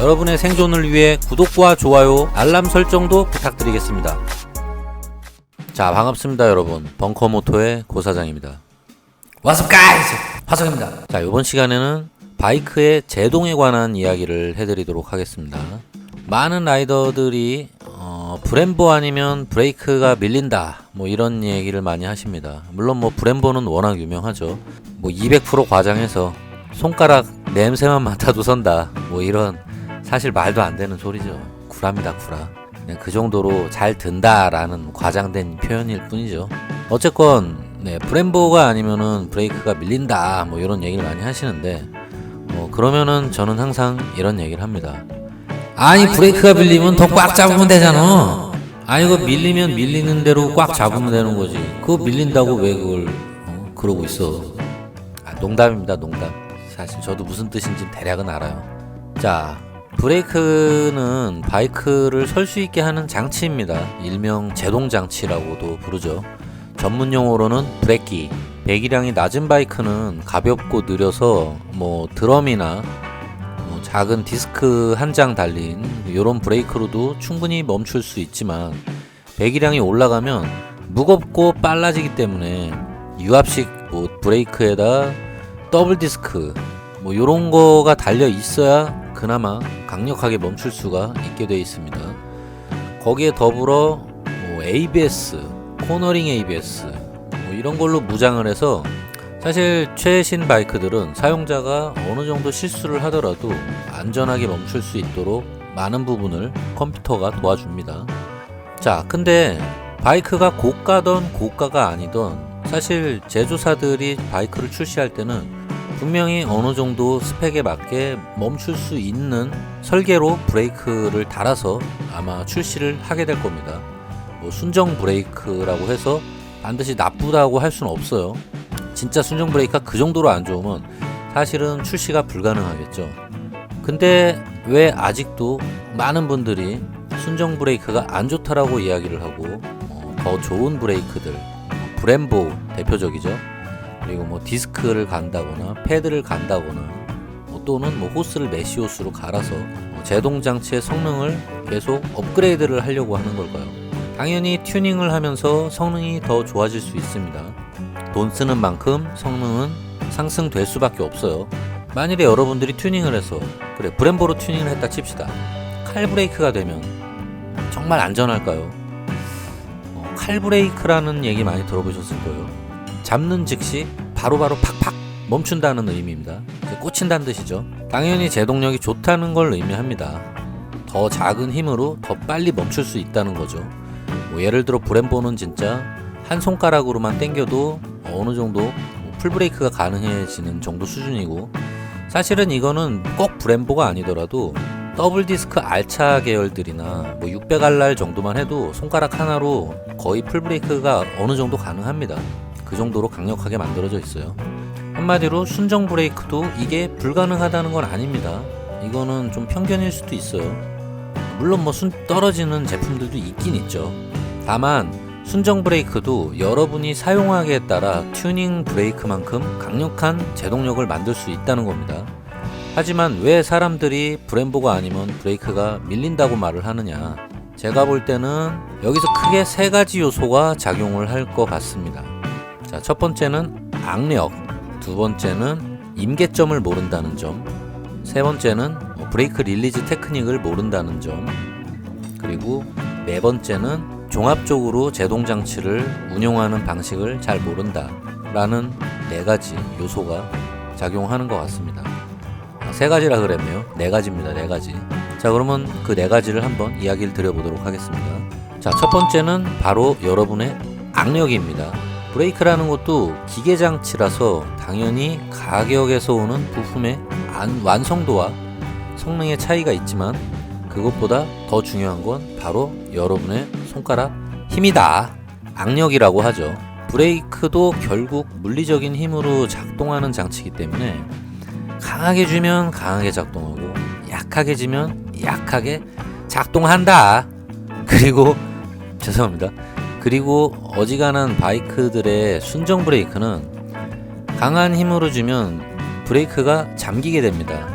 여러분의 생존을 위해 구독과 좋아요, 알람 설정도 부탁드리겠습니다. 자, 반갑습니다, 여러분. 벙커모토의 고사장입니다. What's up guys? 화석입니다. 자, 이번 시간에는 바이크의 제동에 관한 이야기를 해드리도록 하겠습니다. 많은 라이더들이 어, 브렘보 아니면 브레이크가 밀린다 뭐 이런 얘기를 많이 하십니다. 물론 뭐 브렘보는 워낙 유명하죠. 뭐 200% 과장해서 손가락 냄새만 맡아도 선다 뭐 이런 사실 말도 안 되는 소리죠. 구라입니다 구라. 그 정도로 잘 든다라는 과장된 표현일 뿐이죠. 어쨌건 네 브렘보가 아니면은 브레이크가 밀린다 뭐 이런 얘기를 많이 하시는데 뭐 그러면은 저는 항상 이런 얘기를 합니다. 아니 브레이크가 밀리면 더 꽉 잡으면 되잖아. 아니 이거 밀리면 밀리는 대로 꽉 잡으면 되는 거지. 그거 밀린다고 왜 그걸 어, 그러고 있어? 아, 농담입니다, 농담. 사실 저도 무슨 뜻인지 대략은 알아요. 자, 브레이크는 바이크를 설 수 있게 하는 장치입니다. 일명 제동 장치라고도 부르죠. 전문 용어로는 브레이키. 배기량이 낮은 바이크는 가볍고 느려서 뭐 드럼이나 뭐 작은 디스크 한 장 달린 이런 브레이크로도 충분히 멈출 수 있지만 배기량이 올라가면 무겁고 빨라지기 때문에 유압식 뭐 브레이크에다 더블 디스크 뭐 이런 거가 달려 있어야 그나마 강력하게 멈출 수가 있게 되어 있습니다. 거기에 더불어 뭐 ABS, 코너링 ABS 뭐 이런 걸로 무장을 해서 사실 최신 바이크들은 사용자가 어느 정도 실수를 하더라도 안전하게 멈출 수 있도록 많은 부분을 컴퓨터가 도와줍니다. 자, 근데 바이크가 고가던 고가가 아니던 사실 제조사들이 바이크를 출시할 때는 분명히 어느 정도 스펙에 맞게 멈출 수 있는 설계로 브레이크를 달아서 아마 출시를 하게 될 겁니다. 뭐 순정 브레이크라고 해서 반드시 나쁘다고 할 수는 없어요. 진짜 순정 브레이크가 그 정도로 안 좋으면 사실은 출시가 불가능하겠죠. 근데 왜 아직도 많은 분들이 순정 브레이크가 안 좋다라고 이야기를 하고 어, 더 좋은 브레이크들 브렘보 대표적이죠. 그리고 뭐 디스크를 간다거나 패드를 간다거나 뭐 또는 뭐 호스를 메시호스로 갈아서 뭐 제동 장치의 성능을 계속 업그레이드를 하려고 하는 걸까요? 당연히 튜닝을 하면서 성능이 더 좋아질 수 있습니다. 돈 쓰는 만큼 성능은 상승될 수밖에 없어요. 만일에 여러분들이 튜닝을 해서 그래 브렘보로 튜닝을 했다 칩시다. 칼 브레이크가 되면 정말 안전할까요? 어, 칼 브레이크라는 얘기 많이 들어보셨을 거예요. 잡는 즉시 바로 바로 팍팍 멈춘다는 의미입니다. 꽂힌다는 뜻이죠. 당연히 제동력이 좋다는 걸 의미합니다. 더 작은 힘으로 더 빨리 멈출 수 있다는 거죠. 뭐 예를 들어 브렘보는 진짜 한 손가락으로만 당겨도 어느 정도 뭐 풀브레이크가 가능해지는 정도 수준이고 사실은 이거는 꼭 브렘보가 아니더라도 더블 디스크 알차 계열들이나 뭐 600알랄 정도만 해도 손가락 하나로 거의 풀브레이크가 어느 정도 가능합니다. 그 정도로 강력하게 만들어져 있어요. 한마디로 순정 브레이크도 이게 불가능하다는 건 아닙니다. 이거는 좀 편견일 수도 있어요. 물론 뭐 순 떨어지는 제품들도 있긴 있죠. 다만 순정 브레이크도 여러분이 사용하기에 따라 튜닝 브레이크만큼 강력한 제동력을 만들 수 있다는 겁니다. 하지만 왜 사람들이 브렘보가 아니면 브레이크가 밀린다고 말을 하느냐? 제가 볼 때는 여기서 크게 세 가지 요소가 작용을 할 것 같습니다. 자, 첫 번째는 악력, 두 번째는 임계점을 모른다는 점, 세 번째는 뭐 브레이크 릴리즈 테크닉을 모른다는 점, 그리고 네 번째는 종합적으로 제동 장치를 운용하는 방식을 잘 모른다라는 네 가지 요소가 작용하는 것 같습니다. 아, 세 가지라 그랬네요. 네 가지입니다. 네 가지. 자, 그러면 그 네 가지를 한번 이야기를 드려보도록 하겠습니다. 자, 첫 번째는 바로 여러분의 악력입니다. 브레이크라는 것도 기계 장치라서 당연히 가격에서 오는 부품의 안- 완성도와 성능의 차이가 있지만 그것보다 더 중요한 건 바로 여러분의 손가락 힘이다. 악력이라고 하죠. 브레이크도 결국 물리적인 힘으로 작동하는 장치이기 때문에 강하게 주면 강하게 작동하고 약하게 주면 약하게 작동한다. 그리고 죄송합니다. 그리고 어지간한 바이크들의 순정 브레이크는 강한 힘으로 주면 브레이크가 잠기게 됩니다.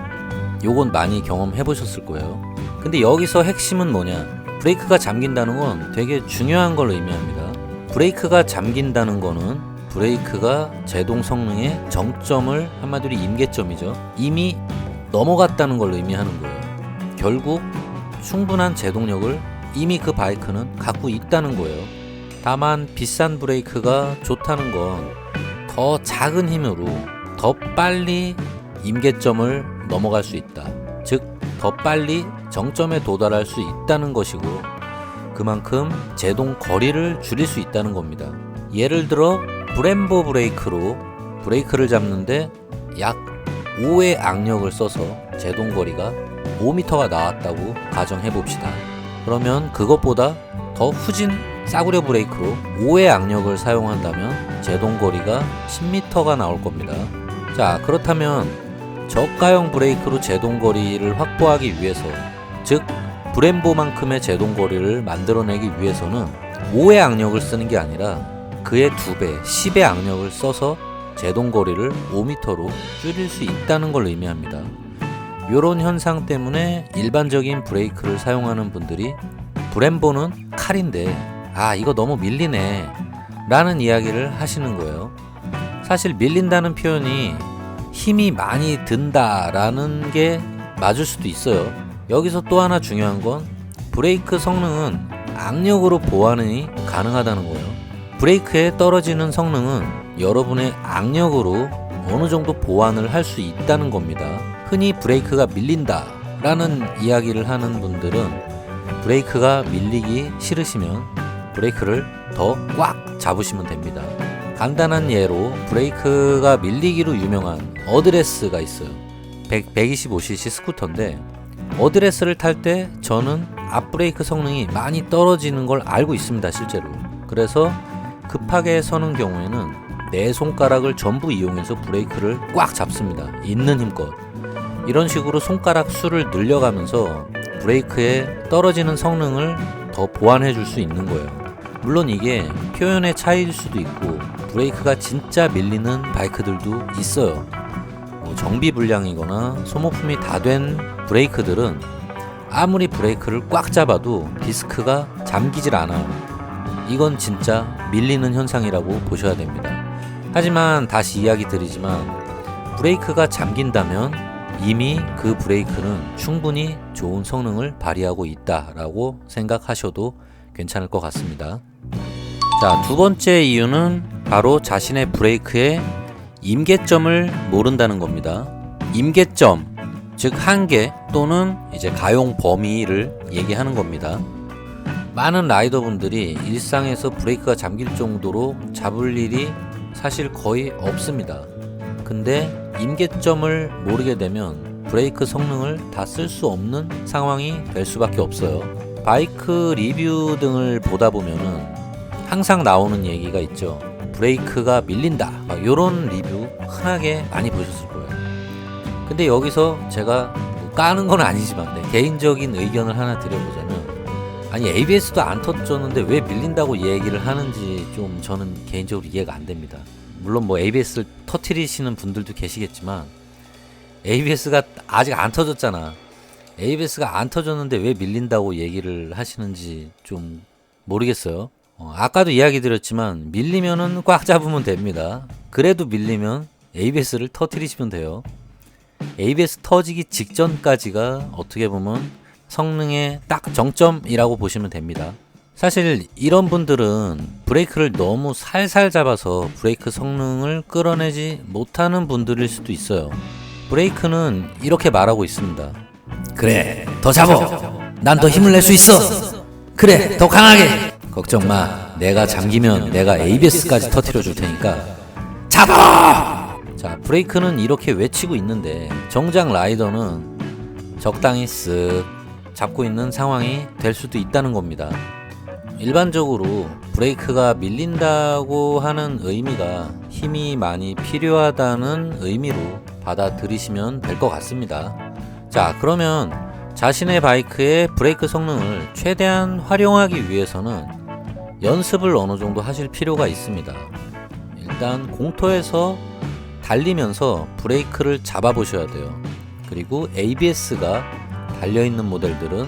요건 많이 경험해 보셨을 거예요. 근데 여기서 핵심은 뭐냐? 브레이크가 잠긴다는 건 되게 중요한 걸 의미합니다. 브레이크가 잠긴다는 거는 브레이크가 제동 성능의 정점을 한마디로 임계점이죠. 이미 넘어갔다는 걸 의미하는 거예요. 결국 충분한 제동력을 이미 그 바이크는 갖고 있다는 거예요. 다만 비싼 브레이크가 좋다는 건 더 작은 힘으로 더 빨리 임계점을 넘어갈 수 있다. 즉, 더 빨리 정점에 도달할 수 있다는 것이고, 그만큼 제동 거리를 줄일 수 있다는 겁니다. 예를 들어, 브렘보 브레이크로 브레이크를 잡는데 약 5의 악력을 써서 제동 거리가 5m가 나왔다고 가정해 봅시다. 그러면 그것보다 더 후진 싸구려 브레이크로 5의 악력을 사용한다면 제동 거리가 10m가 나올 겁니다. 자, 그렇다면 저가형 브레이크로 제동 거리를 확보하기 위해서 즉 브렘보만큼의 제동 거리를 만들어내기 위해서는 5의 악력을 쓰는 게 아니라 그의 2배, 10의 악력을 써서 제동 거리를 5m로 줄일 수 있다는 걸 의미합니다. 이런 현상 때문에 일반적인 브레이크를 사용하는 분들이 브렘보는 칼인데 아 이거 너무 밀리네 라는 이야기를 하시는 거예요. 사실 밀린다는 표현이 힘이 많이 든다라는 게 맞을 수도 있어요. 여기서 또 하나 중요한 건 브레이크 성능은 악력으로 보완이 가능하다는 거예요. 브레이크의 떨어지는 성능은 여러분의 악력으로 어느 정도 보완을 할 수 있다는 겁니다. 흔히 브레이크가 밀린다 라는 이야기를 하는 분들은 브레이크가 밀리기 싫으시면 브레이크를 더 꽉 잡으시면 됩니다. 간단한 예로 브레이크가 밀리기로 유명한 어드레스가 있어요. 100, 125cc 스쿠터인데 어드레스를 탈 때 저는 앞브레이크 성능이 많이 떨어지는 걸 알고 있습니다, 실제로. 그래서 급하게 서는 경우에는 네 손가락을 전부 이용해서 브레이크를 꽉 잡습니다. 있는 힘껏. 이런 식으로 손가락 수를 늘려가면서 브레이크의 떨어지는 성능을 더 보완해 줄 수 있는 거예요. 물론 이게 표현의 차이일 수도 있고 브레이크가 진짜 밀리는 바이크들도 있어요. 뭐 정비 불량이거나 소모품이 다 된 브레이크들은 아무리 브레이크를 꽉 잡아도 디스크가 잠기질 않아요. 이건 진짜 밀리는 현상이라고 보셔야 됩니다. 하지만 다시 이야기 드리지만 브레이크가 잠긴다면 이미 그 브레이크는 충분히 좋은 성능을 발휘하고 있다라고 생각하셔도 괜찮을 것 같습니다. 자, 두 번째 이유는 바로 자신의 브레이크의 임계점을 모른다는 겁니다. 임계점, 즉 한계 또는 이제 가용 범위를 얘기하는 겁니다. 많은 라이더분들이 일상에서 브레이크가 잠길 정도로 잡을 일이 사실 거의 없습니다. 근데 임계점을 모르게 되면 브레이크 성능을 다 쓸 수 없는 상황이 될 수밖에 없어요. 바이크 리뷰 등을 보다 보면은 항상 나오는 얘기가 있죠. 브레이크가 밀린다. 막 이런 리뷰 흔하게 많이 보셨을 거예요. 근데 여기서 제가 뭐 까는 건 아니지만 네, 개인적인 의견을 하나 드려보자면 아니 ABS도 안 터졌는데 왜 밀린다고 얘기를 하는지 좀 저는 개인적으로 이해가 안 됩니다. 물론 뭐 ABS를 터트리시는 분들도 계시겠지만 ABS가 아직 안 터졌잖아. ABS가 안 터졌는데 왜 밀린다고 얘기를 하시는지 좀 모르겠어요. 어, 아까도 이야기 드렸지만 밀리면은 꽉 잡으면 됩니다. 그래도 밀리면 ABS를 터트리시면 돼요. ABS 터지기 직전까지가 어떻게 보면 성능의 딱 정점이라고 보시면 됩니다. 사실 이런 분들은 브레이크를 너무 살살 잡아서 브레이크 성능을 끌어내지 못하는 분들일 수도 있어요. 브레이크는 이렇게 말하고 있습니다. 그래 더 잡어 난 더 힘을 낼 수 있어 그래 더 강하게 걱정 마. 내가 잠기면 내가 ABS까지 터트려 줄 테니까. 잡아 자, 브레이크는 이렇게 외치고 있는데 정작 라이더는 적당히 쓱 잡고 있는 상황이 될 수도 있다는 겁니다. 일반적으로 브레이크가 밀린다고 하는 의미가 힘이 많이 필요하다는 의미로 받아들이시면 될 것 같습니다. 자, 그러면 자신의 바이크의 브레이크 성능을 최대한 활용하기 위해서는 연습을 어느 정도 하실 필요가 있습니다. 일단 공터에서 달리면서 브레이크를 잡아 보셔야 돼요. 그리고 ABS가 달려 있는 모델들은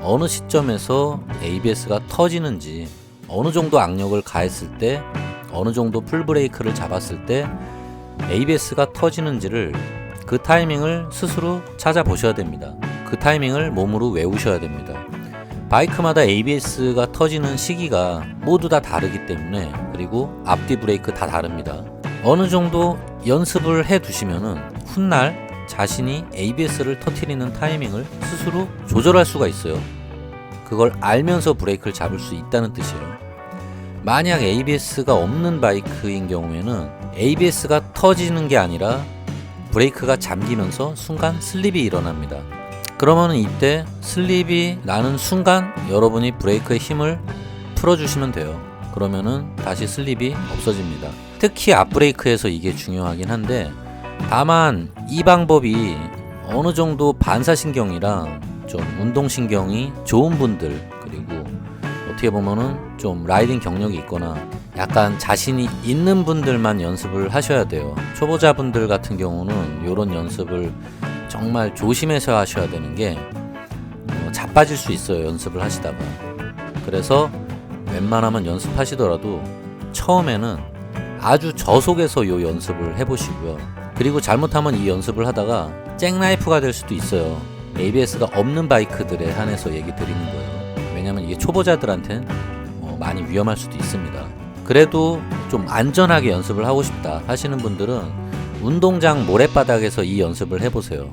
어느 시점에서 ABS가 터지는지 어느 정도 악력을 가했을 때 어느 정도 풀 브레이크를 잡았을 때 ABS가 터지는지를 그 타이밍을 스스로 찾아보셔야 됩니다. 그 타이밍을 몸으로 외우셔야 됩니다. 바이크마다 ABS가 터지는 시기가 모두 다 다르기 때문에 그리고 앞뒤 브레이크 다 다릅니다. 어느 정도 연습을 해 두시면은 훗날 자신이 ABS를 터트리는 타이밍을 스스로 조절할 수가 있어요. 그걸 알면서 브레이크를 잡을 수 있다는 뜻이에요. 만약 ABS가 없는 바이크인 경우에는 ABS가 터지는 게 아니라 브레이크가 잠기면서 순간 슬립이 일어납니다. 그러면 이때 슬립이 나는 순간 여러분이 브레이크의 힘을 풀어주시면 돼요. 그러면은 다시 슬립이 없어집니다. 특히 앞브레이크에서 이게 중요하긴 한데 다만 이 방법이 어느 정도 반사신경이랑 좀 운동신경이 좋은 분들 그리고 어떻게 보면은 좀 라이딩 경력이 있거나 약간 자신이 있는 분들만 연습을 하셔야 돼요. 초보자분들 같은 경우는 이런 연습을 정말 조심해서 하셔야 되는 게 어, 자빠질 수 있어요. 연습을 하시다가. 그래서 웬만하면 연습하시더라도 처음에는 아주 저속에서 요 연습을 해보시고요. 그리고 잘못하면 이 연습을 하다가 잭나이프가 될 수도 있어요. ABS가 없는 바이크들에 한해서 얘기 드리는 거예요. 왜냐면 이게 초보자들한테는 어, 많이 위험할 수도 있습니다. 그래도 좀 안전하게 연습을 하고 싶다 하시는 분들은 운동장 모래바닥에서 이 연습을 해보세요.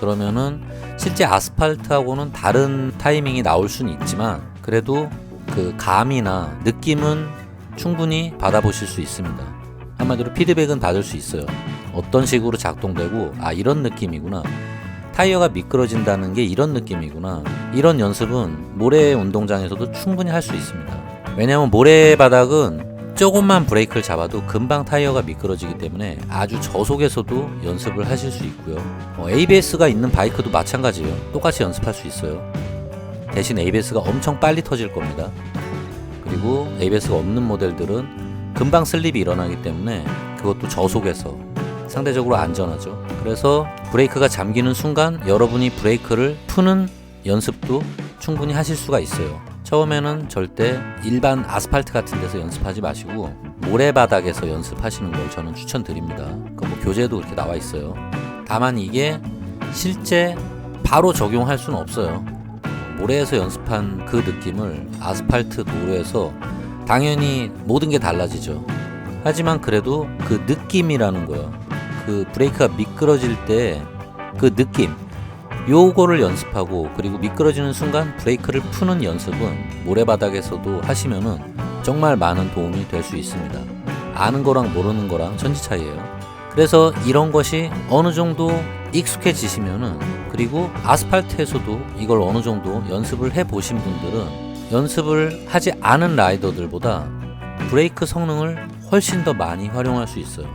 그러면은 실제 아스팔트하고는 다른 타이밍이 나올 수는 있지만 그래도 그 감이나 느낌은 충분히 받아보실 수 있습니다. 한마디로 피드백은 받을 수 있어요. 어떤 식으로 작동되고 아 이런 느낌이구나. 타이어가 미끄러진다는 게 이런 느낌이구나. 이런 연습은 모래 운동장에서도 충분히 할 수 있습니다. 왜냐하면 모래바닥은 조금만 브레이크를 잡아도 금방 타이어가 미끄러지기 때문에 아주 저속에서도 연습을 하실 수 있고요. 어, ABS가 있는 바이크도 마찬가지예요. 똑같이 연습할 수 있어요. 대신 ABS가 엄청 빨리 터질 겁니다. 그리고 ABS가 없는 모델들은 금방 슬립이 일어나기 때문에 그것도 저속에서 상대적으로 안전하죠. 그래서 브레이크가 잠기는 순간 여러분이 브레이크를 푸는 연습도 충분히 하실 수가 있어요. 처음에는 절대 일반 아스팔트 같은 데서 연습하지 마시고 모래바닥에서 연습하시는 걸 저는 추천드립니다. 그뭐 교재도 그렇게 나와 있어요. 다만 이게 실제 바로 적용할 수는 없어요. 모래에서 연습한 그 느낌을 아스팔트 도로에서 당연히 모든 게 달라지죠. 하지만 그래도 그 느낌이라는 거요. 그 브레이크가 미끄러질 때 그 느낌 요거를 연습하고 그리고 미끄러지는 순간 브레이크를 푸는 연습은 모래바닥에서도 하시면은 정말 많은 도움이 될 수 있습니다. 아는 거랑 모르는 거랑 천지 차이예요. 그래서 이런 것이 어느 정도 익숙해지시면은 그리고 아스팔트에서도 이걸 어느 정도 연습을 해 보신 분들은 연습을 하지 않은 라이더들보다 브레이크 성능을 훨씬 더 많이 활용할 수 있어요.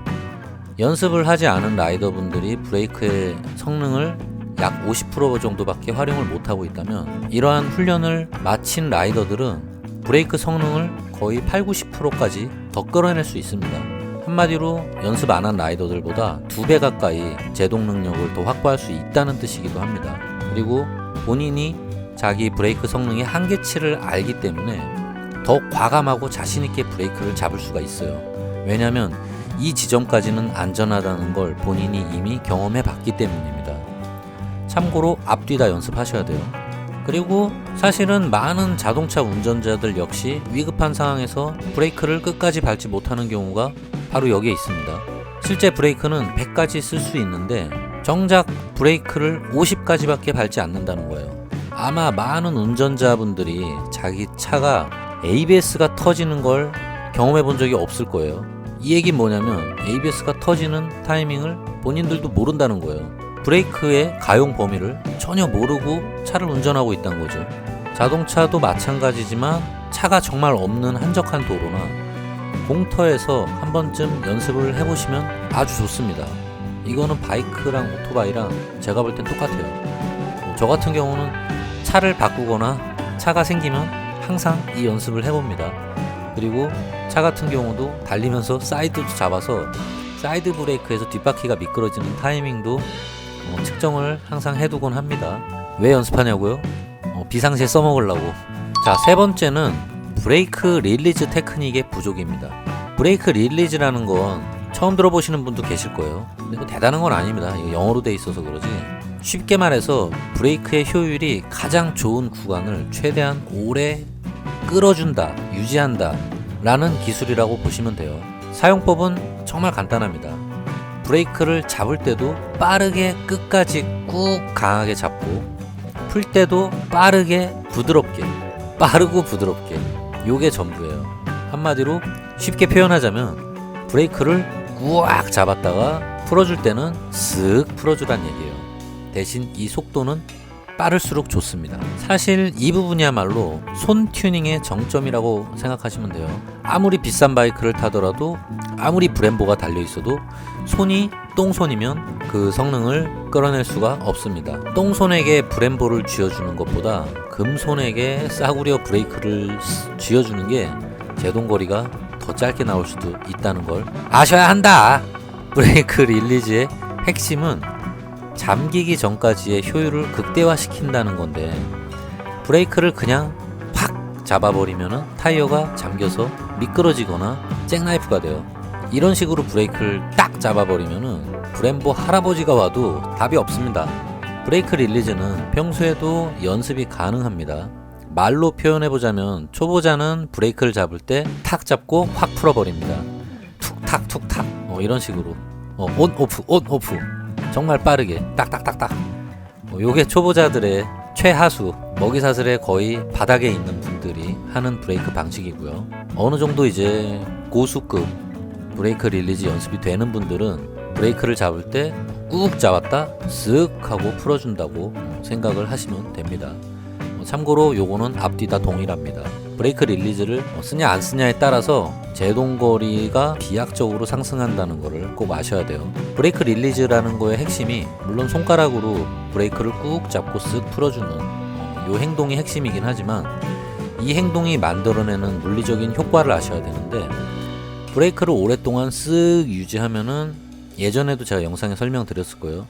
연습을 하지 않은 라이더분들이 브레이크의 성능을 약 50% 정도밖에 활용을 못하고 있다면 이러한 훈련을 마친 라이더들은 브레이크 성능을 거의 8, 90%까지 더 끌어낼 수 있습니다. 한마디로 연습 안 한 라이더들보다 두 배 가까이 제동 능력을 더 확보할 수 있다는 뜻이기도 합니다. 그리고 본인이 자기 브레이크 성능의 한계치를 알기 때문에 더 과감하고 자신있게 브레이크를 잡을 수가 있어요. 왜냐하면 이 지점까지는 안전하다는 걸 본인이 이미 경험해 봤기 때문입니다. 참고로 앞뒤 다 연습하셔야 돼요. 그리고 사실은 많은 자동차 운전자들 역시 위급한 상황에서 브레이크를 끝까지 밟지 못하는 경우가 바로 여기에 있습니다. 실제 브레이크는 100까지 쓸 수 있는데 정작 브레이크를 50까지밖에 밟지 않는다는 거예요. 아마 많은 운전자분들이 자기 차가 ABS가 터지는 걸 경험해 본 적이 없을 거예요. 이 얘기 뭐냐면 ABS가 터지는 타이밍을 본인들도 모른다는 거예요. 브레이크의 가용 범위를 전혀 모르고 차를 운전하고 있다는 거죠. 자동차도 마찬가지지만 차가 정말 없는 한적한 도로나 공터에서 한 번쯤 연습을 해보시면 아주 좋습니다. 이거는 바이크랑 오토바이랑 제가 볼 땐 똑같아요. 뭐저 같은 경우는 차를 바꾸거나 차가 생기면 항상 이 연습을 해봅니다. 그리고 차 같은 경우도 달리면서 사이드도 잡아서 사이드 브레이크에서 뒷바퀴가 미끄러지는 타이밍도 어, 측정을 항상 해두곤 합니다. 왜 연습하냐고요? 어, 비상시에 써먹으려고. 자, 세 번째는 브레이크 릴리즈 테크닉의 부족입니다. 브레이크 릴리즈라는 건 처음 들어보시는 분도 계실 거예요. 근데 뭐 대단한 건 아닙니다. 영어로 돼 있어서 그러지. 쉽게 말해서 브레이크의 효율이 가장 좋은 구간을 최대한 오래 끌어준다, 유지한다 라는 기술이라고 보시면 돼요. 사용법은 정말 간단합니다. 브레이크를 잡을 때도 빠르게 끝까지 꾹 강하게 잡고 풀 때도 빠르게 부드럽게 빠르고 부드럽게 요게 전부예요. 한마디로 쉽게 표현하자면 브레이크를 꽉 잡았다가 풀어줄 때는 쓱 풀어주란 얘기예요. 대신 이 속도는 빠를수록 좋습니다. 사실 이 부분이야말로 손 튜닝의 정점이라고 생각하시면 돼요. 아무리 비싼 바이크를 타더라도 아무리 브렘보가 달려 있어도 손이 똥손이면 그 성능을 끌어낼 수가 없습니다. 똥손에게 브렘보를 쥐어주는 것보다 금손에게 싸구려 브레이크를 쓰- 쥐어주는 게 제동거리가 더 짧게 나올 수도 있다는 걸 아셔야 한다. 브레이크 릴리즈의 핵심은 잠기기 전까지의 효율을 극대화시킨다는 건데 브레이크를 그냥 확 잡아버리면 타이어가 잠겨서 미끄러지거나 잭나이프가 돼요. 이런 식으로 브레이크를 딱 잡아버리면은 브렘보 할아버지가 와도 답이 없습니다. 브레이크 릴리즈는 평소에도 연습이 가능합니다. 말로 표현해보자면 초보자는 브레이크를 잡을 때 탁 잡고 확 풀어버립니다. 툭탁 툭탁 어, 이런 식으로 어, 온 오프 온 오프 정말 빠르게 딱딱딱딱. 어, 요게 초보자들의 최하수 먹이사슬의 거의 바닥에 있는 분들이 하는 브레이크 방식이고요. 어느 정도 이제 고수급 브레이크 릴리즈 연습이 되는 분들은 브레이크를 잡을 때 꾹 잡았다 쓱 하고 풀어준다고 어, 생각을 하시면 됩니다. 어, 참고로 요거는 앞뒤 다 동일합니다 브레이크 릴리즈를 어, 쓰냐 안 쓰냐에 따라서 제동거리가 비약적으로 상승한다는 것을 꼭 아셔야 돼요. 브레이크 릴리즈라는 거의 핵심이 물론 손가락으로 브레이크를 꾹 잡고 쓱 풀어주는 어, 요 행동이 핵심이긴 하지만 이 행동이 만들어내는 물리적인 효과를 아셔야 되는데 브레이크를 오랫동안 쓱 유지하면은 예전에도 제가 영상에 설명드렸을 거예요.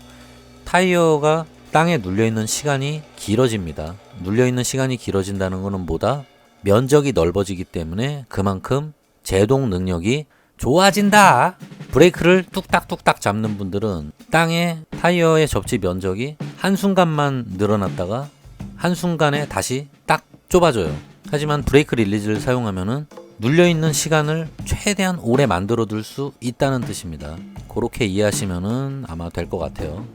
타이어가 땅에 눌려있는 시간이 길어집니다. 눌려있는 시간이 길어진다는 것은 뭐다? 면적이 넓어지기 때문에 그만큼 제동 능력이 좋아진다. 브레이크를 뚝딱뚝딱 잡는 분들은 땅에 타이어의 접지 면적이 한순간만 늘어났다가 한순간에 다시 딱 좁아져요. 하지만 브레이크 릴리즈를 사용하면은 눌려있는 시간을 최대한 오래 만들어 둘 수 있다는 뜻입니다. 그렇게 이해하시면은 아마 될 것 같아요.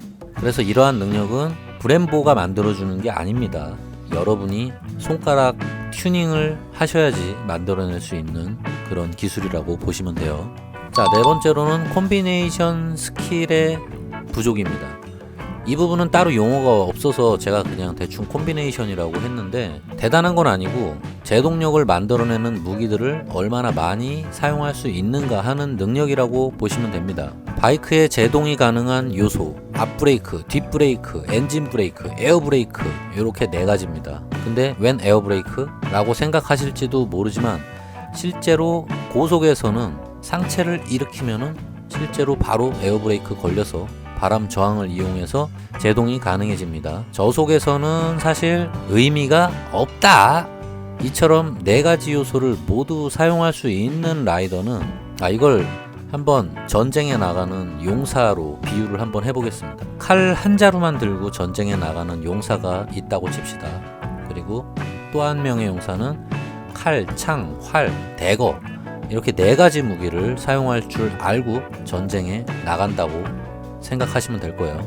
그래서 이러한 능력은 브렘보가 만들어주는 게 아닙니다. 여러분이 손가락 튜닝을 하셔야지 만들어낼 수 있는 그런 기술이라고 보시면 돼요. 자, 네 번째로는 콤비네이션 스킬의 부족입니다. 이 부분은 따로 용어가 없어서 제가 그냥 대충 콤비네이션이라고 했는데 대단한 건 아니고 제동력을 만들어내는 무기들을 얼마나 많이 사용할 수 있는가 하는 능력이라고 보시면 됩니다. 바이크에 제동이 가능한 요소, 앞브레이크, 뒷브레이크, 엔진 브레이크, 에어 브레이크 이렇게 네 가지입니다. 근데 웬 에어 브레이크? 라고 생각하실지도 모르지만 실제로 고속에서는 상체를 일으키면은 실제로 바로 에어 브레이크 걸려서 바람 저항을 이용해서 제동이 가능해집니다. 저속에서는 사실 의미가 없다. 이처럼 네 가지 요소를 모두 사용할 수 있는 라이더는 아 이걸 한번 전쟁에 나가는 용사로 비유를 한번 해보겠습니다. 칼 한 자루만 들고 전쟁에 나가는 용사가 있다고 칩시다. 그리고 또 한 명의 용사는 칼, 창, 활, 대거 이렇게 네 가지 무기를 사용할 줄 알고 전쟁에 나간다고 생각하시면 될 거예요.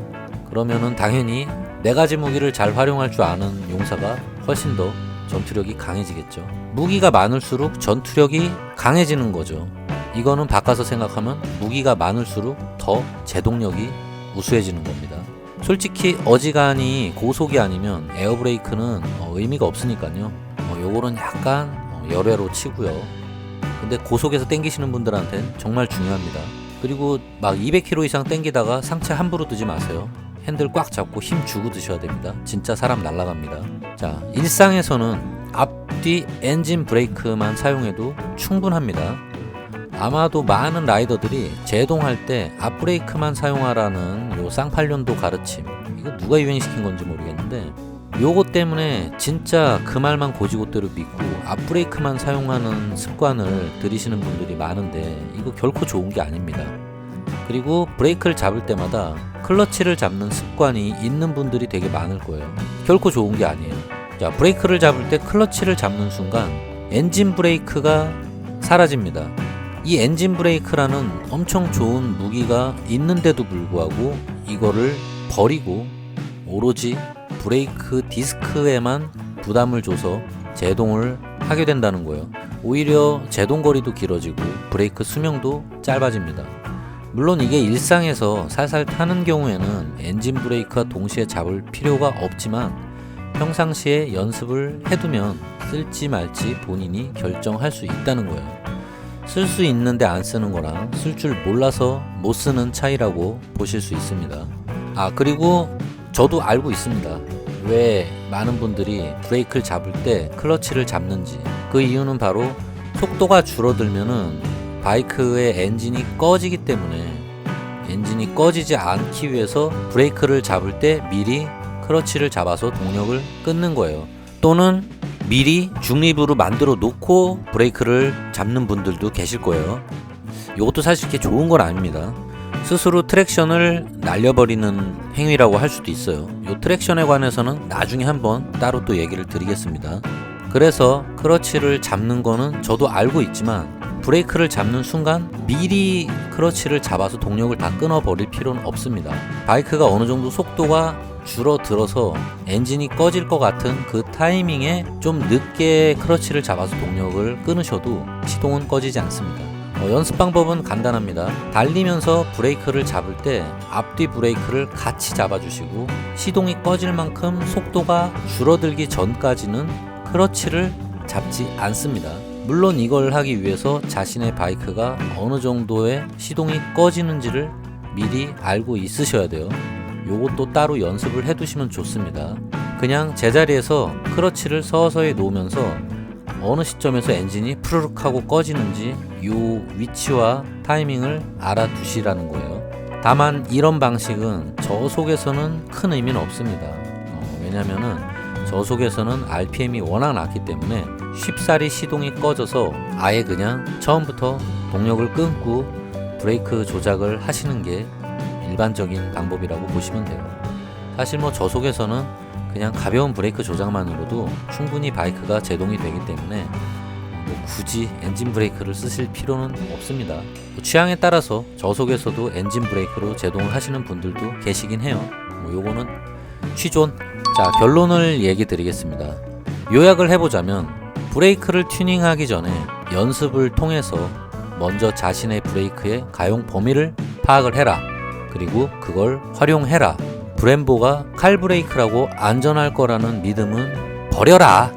그러면은 당연히 네 가지 무기를 잘 활용할 줄 아는 용사가 훨씬 더 전투력이 강해지겠죠. 무기가 많을수록 전투력이 강해지는 거죠. 이거는 바꿔서 생각하면 무기가 많을수록 더 제동력이 우수해지는 겁니다. 솔직히 어지간히 고속이 아니면 에어브레이크는 어, 의미가 없으니까요. 어, 요거는 약간 어, 열외로 치고요. 근데 고속에서 땡기시는 분들한테는 정말 중요합니다. 그리고 막 200km 이상 땡기다가 상체 함부로 드지 마세요. 핸들 꽉 잡고 힘 주고 드셔야 됩니다. 진짜 사람 날아갑니다. 자, 일상에서는 앞뒤 엔진 브레이크만 사용해도 충분합니다. 아마도 많은 라이더들이 제동할 때 앞브레이크만 사용하라는 요 쌍팔년도 가르침 이거 누가 유행시킨 건지 모르겠는데 요거 때문에 진짜 그 말만 고지고대로 믿고 앞브레이크만 사용하는 습관을 들이시는 분들이 많은데 이거 결코 좋은 게 아닙니다. 그리고 브레이크를 잡을 때마다 클러치를 잡는 습관이 있는 분들이 되게 많을 거예요. 결코 좋은 게 아니에요. 자, 브레이크를 잡을 때 클러치를 잡는 순간 엔진 브레이크가 사라집니다. 이 엔진 브레이크라는 엄청 좋은 무기가 있는데도 불구하고 이거를 버리고 오로지 브레이크 디스크에만 부담을 줘서 제동을 하게 된다는 거예요. 오히려 제동 거리도 길어지고 브레이크 수명도 짧아집니다. 물론 이게 일상에서 살살 타는 경우에는 엔진 브레이크와 동시에 잡을 필요가 없지만 평상시에 연습을 해두면 쓸지 말지 본인이 결정할 수 있다는 거예요. 쓸 수 있는데 안 쓰는 거랑 쓸 줄 몰라서 못 쓰는 차이라고 보실 수 있습니다. 아, 그리고 저도 알고 있습니다. 왜 많은 분들이 브레이크를 잡을 때 클러치를 잡는지. 그 이유는 바로 속도가 줄어들면은 바이크의 엔진이 꺼지기 때문에 엔진이 꺼지지 않기 위해서 브레이크를 잡을 때 미리 클러치를 잡아서 동력을 끊는 거예요. 또는 미리 중립으로 만들어 놓고 브레이크를 잡는 분들도 계실 거예요. 이것도 사실 그렇게 좋은 건 아닙니다. 스스로 트랙션을 날려버리는 행위라고 할 수도 있어요. 이 트랙션에 관해서는 나중에 한번 따로 또 얘기를 드리겠습니다. 그래서 크러치를 잡는 거는 저도 알고 있지만 브레이크를 잡는 순간 미리 크러치를 잡아서 동력을 다 끊어버릴 필요는 없습니다. 바이크가 어느 정도 속도가 줄어들어서 엔진이 꺼질 것 같은 그 타이밍에 좀 늦게 크러치를 잡아서 동력을 끊으셔도 시동은 꺼지지 않습니다. 어, 연습 방법은 간단합니다. 달리면서 브레이크를 잡을 때 앞뒤 브레이크를 같이 잡아주시고 시동이 꺼질 만큼 속도가 줄어들기 전까지는 크러치를 잡지 않습니다. 물론 이걸 하기 위해서 자신의 바이크가 어느 정도의 시동이 꺼지는지를 미리 알고 있으셔야 돼요. 요것도 따로 연습을 해두시면 좋습니다. 그냥 제자리에서 크러치를 서서히 놓으면서 어느 시점에서 엔진이 푸르륵 하고 꺼지는지 요 위치와 타이밍을 알아두시라는 거예요. 다만 이런 방식은 저속에서는 큰 의미는 없습니다. 어, 왜냐면은 저속에서는 RPM이 워낙 낮기 때문에 쉽사리 시동이 꺼져서 아예 그냥 처음부터 동력을 끊고 브레이크 조작을 하시는 게 일반적인 방법이라고 보시면 돼요. 사실 뭐 저속에서는 그냥 가벼운 브레이크 조작만으로도 충분히 바이크가 제동이 되기 때문에 뭐 굳이 엔진 브레이크를 쓰실 필요는 없습니다. 뭐 취향에 따라서 저속에서도 엔진 브레이크로 제동을 하시는 분들도 계시긴 해요. 뭐 요거는 취존. 자 결론을 얘기 드리겠습니다. 요약을 해보자면 브레이크를 튜닝하기 전에 연습을 통해서 먼저 자신의 브레이크의 가용 범위를 파악을 해라. 그리고 그걸 활용해라. 브렘보가 칼브레이크라고 안전할 거라는 믿음은 버려라.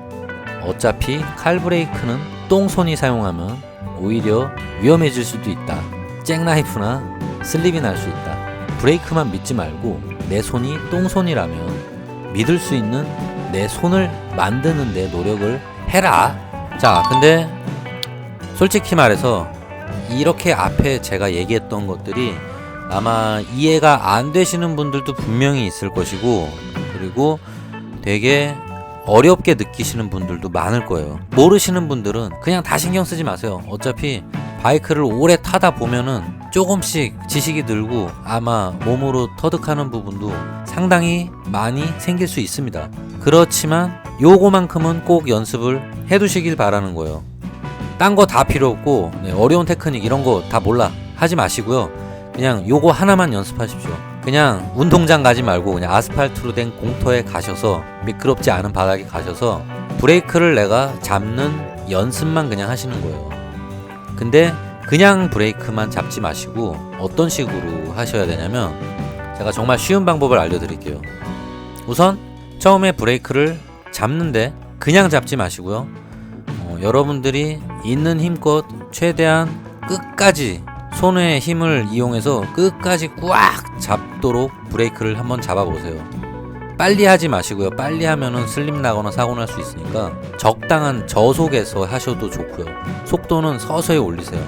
어차피 칼브레이크는 똥손이 사용하면 오히려 위험해질 수도 있다. 잭나이프나 슬립이 날 수 있다. 브레이크만 믿지 말고 내 손이 똥손이라면 믿을 수 있는 내 손을 만드는 데 노력을 해라. 자, 근데 솔직히 말해서 이렇게 앞에 제가 얘기했던 것들이 아마 이해가 안 되시는 분들도 분명히 있을 것이고 그리고 되게 어렵게 느끼시는 분들도 많을 거예요. 모르시는 분들은 그냥 다 신경 쓰지 마세요. 어차피 바이크를 오래 타다 보면은 조금씩 지식이 늘고 아마 몸으로 터득하는 부분도 상당히 많이 생길 수 있습니다. 그렇지만 요거만큼은 꼭 연습을 해 두시길 바라는 거예요. 딴 거 다 필요 없고 네, 어려운 테크닉 이런 거 다 몰라 하지 마시고요. 그냥 요거 하나만 연습하십시오. 그냥 운동장 가지 말고 그냥 아스팔트로 된 공터에 가셔서 미끄럽지 않은 바닥에 가셔서 브레이크를 내가 잡는 연습만 그냥 하시는 거예요. 근데 그냥 브레이크만 잡지 마시고 어떤 식으로 하셔야 되냐면 제가 정말 쉬운 방법을 알려드릴게요. 우선 처음에 브레이크를 잡는데 그냥 잡지 마시고요. 어, 여러분들이 있는 힘껏 최대한 끝까지 손의 힘을 이용해서 끝까지 꽉 잡도록 브레이크를 한번 잡아보세요. 빨리 하지 마시고요. 빨리 하면은 슬립 나거나 사고 날 수 있으니까 적당한 저속에서 하셔도 좋고요. 속도는 서서히 올리세요.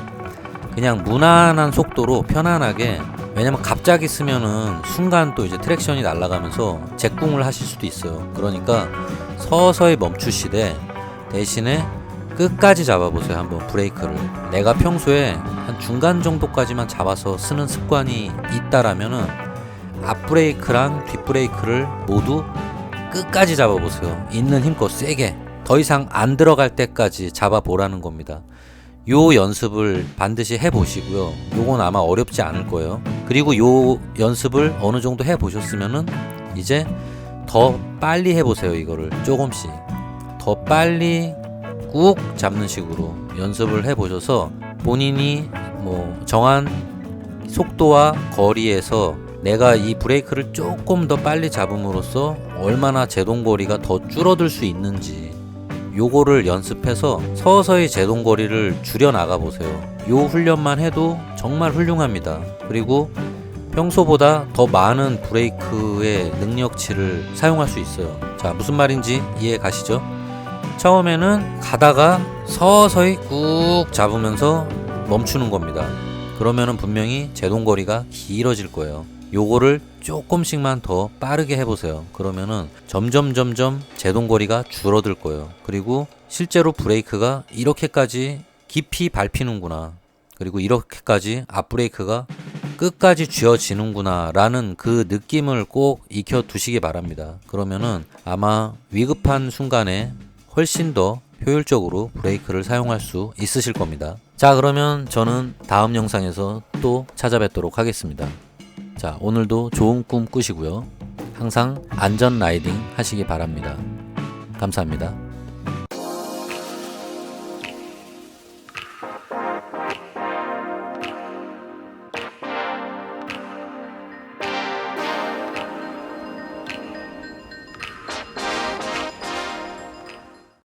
그냥 무난한 속도로 편안하게 왜냐면 갑자기 쓰면은 순간 또 이제 트랙션이 날아가면서 제궁을 하실 수도 있어요. 그러니까 서서히 멈추시되 대신에 끝까지 잡아보세요. 한번 브레이크를. 내가 평소에 한 중간 정도까지만 잡아서 쓰는 습관이 있다라면은 앞 브레이크랑 뒷 브레이크를 모두 끝까지 잡아보세요. 있는 힘껏 세게. 더 이상 안 들어갈 때까지 잡아보라는 겁니다. 요 연습을 반드시 해보시고요. 요건 아마 어렵지 않을 거예요. 그리고 요 연습을 어느 정도 해보셨으면은 이제 더 빨리 해보세요. 이거를 조금씩. 더 빨리 꾹 잡는 식으로 연습을 해 보셔서 본인이 뭐 정한 속도와 거리에서 내가 이 브레이크를 조금 더 빨리 잡음으로써 얼마나 제동거리가 더 줄어들 수 있는지 요거를 연습해서 서서히 제동거리를 줄여 나가 보세요. 요 훈련만 해도 정말 훌륭합니다. 그리고 평소보다 더 많은 브레이크의 능력치를 사용할 수 있어요. 자, 무슨 말인지 이해 가시죠? 처음에는 가다가 서서히 꾹 잡으면서 멈추는 겁니다. 그러면은 분명히 제동거리가 길어질 거예요. 요거를 조금씩만 더 빠르게 해보세요. 그러면은 점점 점점 제동거리가 줄어들 거예요. 그리고 실제로 브레이크가 이렇게까지 깊이 밟히는구나. 그리고 이렇게까지 앞브레이크가 끝까지 쥐어지는구나 라는 그 느낌을 꼭 익혀 두시기 바랍니다. 그러면은 아마 위급한 순간에 훨씬 더 효율적으로 브레이크를 사용할 수 있으실 겁니다. 자, 그러면 저는 다음 영상에서 또 찾아뵙도록 하겠습니다. 자, 오늘도 좋은 꿈 꾸시고요. 항상 안전 라이딩 하시기 바랍니다. 감사합니다.